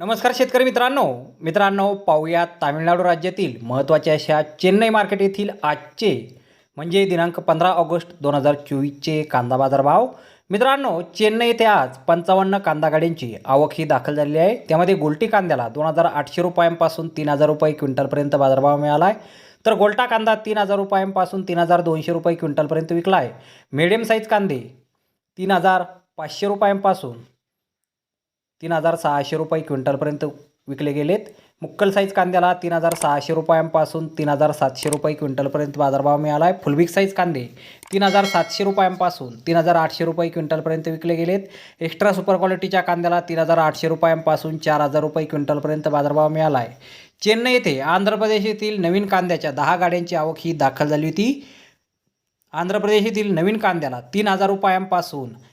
नमस्कार शेतकरी मित्रांनो. मित्रांनो पाहूया तामिळनाडू राज्यातील महत्त्वाच्या अशा चेन्नई मार्केट येथील आजचे म्हणजे दिनांक पंधरा ऑगस्ट दोन हजार चोवीसचे कांदा बाजार भाव मित्रांनो चेन्नई येथे आज पंचावन्न कांदा गाड्यांची आवक ही दाखल झालेली आहे. त्यामध्ये गोल्टी कांद्याला दोन हजार आठशे रुपयांपासून तीन हजार रुपये क्विंटलपर्यंत बाजारभाव मिळाला आहे तर गोल्टा कांदा तीन हजार रुपयांपासून तीन हजार दोनशे रुपये क्विंटलपर्यंत विकला आहे मिडियम साईज कांदे तीन हजार पाचशे रुपयांपासून तीन हजार सहाशे रुपये क्विंटलपर्यंत विकले गेलेत. मुक्कल साईज कांद्याला तीन हजार सहाशे रुपयांपासून तीन हजार सातशे रुपये क्विंटलपर्यंत बाजारभाव मिळाला आहे फुलबिक साईज कांदे तीन हजार सातशे रुपयांपासून तीन हजार आठशे रुपये क्विंटलपर्यंत विकले गेलेत. एक्स्ट्रा सुपर क्वालिटीच्या कांद्याला तीन हजार आठशे रुपयांपासून चार हजार रुपये क्विंटलपर्यंत बाजारभाव मिळाला आहे चेन्नई येथे आंध्र प्रदेश येथील नवीन कांद्याच्या दहा गाड्यांची आवक ही दाखल झाली होती. आंध्र प्रदेश येथील नवीन कांद्याला तीन हजार रुपयांपासून